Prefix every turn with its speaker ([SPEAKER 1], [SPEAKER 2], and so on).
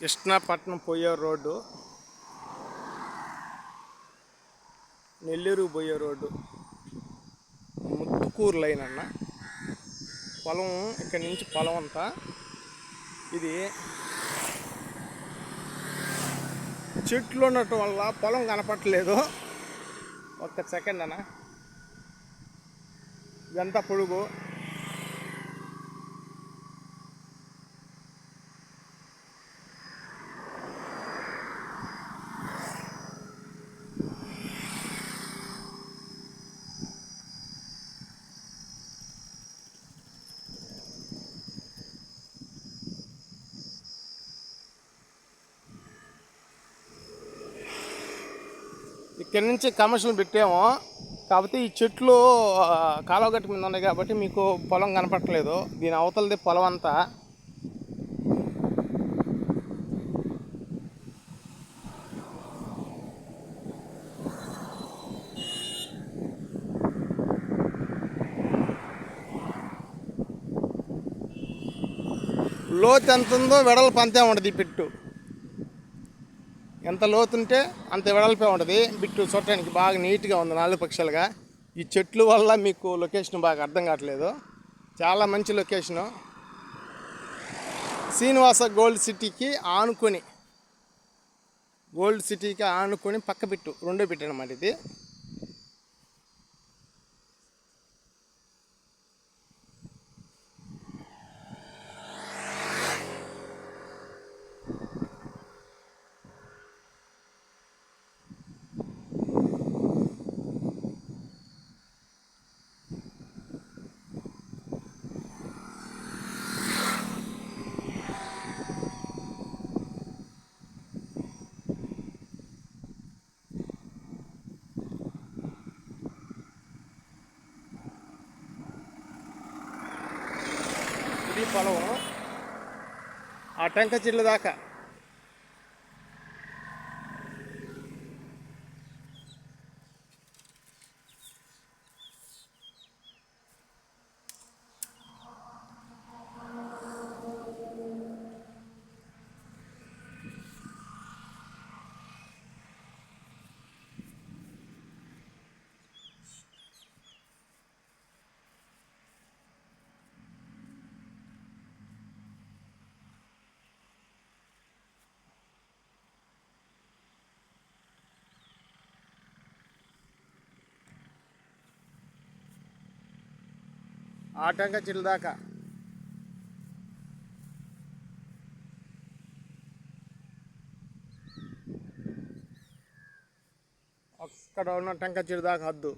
[SPEAKER 1] కృష్ణాపట్నం పోయే రోడ్డు నెల్లూరు పోయే road Muthukuru line అన్న. పొలం ఇక్కడి నుంచి పొలం అంతా ఇది చెట్లు ఉండటం వల్ల పొలం కనపట్లేదు ఒక్క సెకండ్ అన్న. ఇదంతా పొడుగు ఇక్కడి నుంచి కమర్షియల్ పెట్టాము. కాకపోతే ఈ చెట్లు కాలువ గట్టు మీద ఉన్నాయి కాబట్టి మీకు పొలం కనపడట్లేదు. దీని అవతలది పొలం అంతా. లోతు ఎంత ఉందో వెడల్పు అంతే ఉంటుంది ఈ పెట్టు. ఎంత లోతుంటే అంత వెడల్పే ఉంటుంది. బిట్టు చూడటానికి బాగా నీట్గా ఉంది నాలుగు పక్షాలుగా. ఈ చెట్లు వల్ల మీకు లొకేషన్ బాగా అర్థం కావట్లేదు. చాలా మంచి లొకేషను. శ్రీనివాస గోల్డ్ సిటీకి ఆనుకొని గోల్డ్ సిటీకి ఆనుకొని పక్క బిట్టు రెండో బిట్టు అనమాట ఇది ఇది పొలం ఆ టెంక చిల్లు దాకా. ఆ టెంక దాకా. అక్కడ ఉన్న టెంక చిరుదాకా వద్దు